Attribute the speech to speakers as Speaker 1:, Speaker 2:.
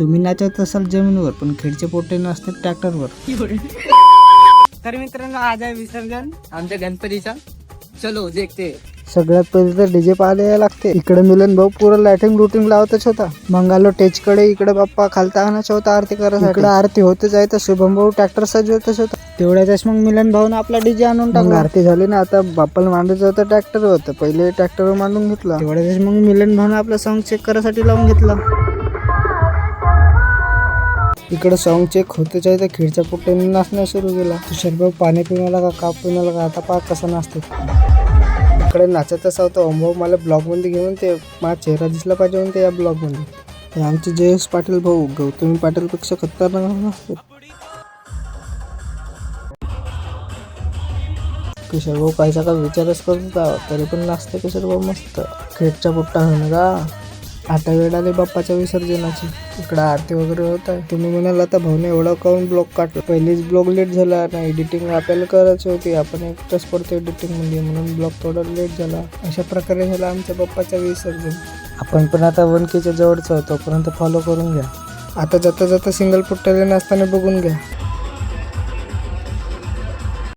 Speaker 1: तुम्ही नाचत असाल जमिनीवर पण खेळचे पोटे नसतात ट्रॅक्टरवर.
Speaker 2: तर मित्रांनो आज आहे विसर्जन आमच्या गणपतीचा. चलो देखते.
Speaker 1: सगळ्यात पहिले तर डीजे पाहायला यायला लागते. इकडे मिलन भाऊ पुरं लाइटिंग लुटिंग लावतच होता. मग आलो टेचकडे इकडे बाप्पा खालता आणायचा होता आरती करायसाठी. इकडे आरती होतच आहे तर शुभम भाऊ ट्रॅक्टर सजवतच होता. तेवढ्यातच मग मिलन भाऊन आपला डीजे आणून टाकला. आरती झाली ना आता बाप्पाला मांडायचं होतं ट्रॅक्टर होतं पहिले ट्रॅक्टरवर मांडून घेतला. तेवढ्यातच मग मिलन भाऊन आपला सॉन्ग चेक करायसाठी लावून घेतला. इकडे सॉंग चेक होतेच आहे तर खिडच्या पुट्ट्याने नाचणं सुरू केला तुषार भाऊ पाणी पिण्याला का काप पिण्याला का आता पा कसा नाचते इकडे नाचत असा होता ओमभाऊ मला ब्लॉगमध्ये घेऊन ते माझा चेहरा दिसला पाहिजे म्हणून ते या ब्लॉगमध्ये. हे आमचे जयेश पाटील भाऊ गौतमी पाटीलपेक्षा खतरनाक नसते किशोर भाऊ काहीचा का विचारच करत होता तरी पण नाचते किशोर भाऊ मस्त. खेटचा पुट्टा होणं का आता वेळ आली बाप्पाच्या विसर्जनाची. इकडं आरती वगैरे होत आहे. तुम्ही म्हणाल आता भाऊने एवढा काऊन ब्लॉग काढला? पहिलीच ब्लॉग लेट झाला. ना एडिटिंग आपल्याला करायची होती. आपण एकटाच पडतो एडिटिंगमध्ये म्हणून ब्लॉग थोडा लेट झाला. अशा प्रकारे झाला आमच्या बाप्पाचा विसर्जन. आपण पण आता वन केच्या जवळच होतो. तोपर्यंत फॉलो करून घ्या. आता जाता जाता सिंगल पुट्ट्याला नाचताना बघून घ्या.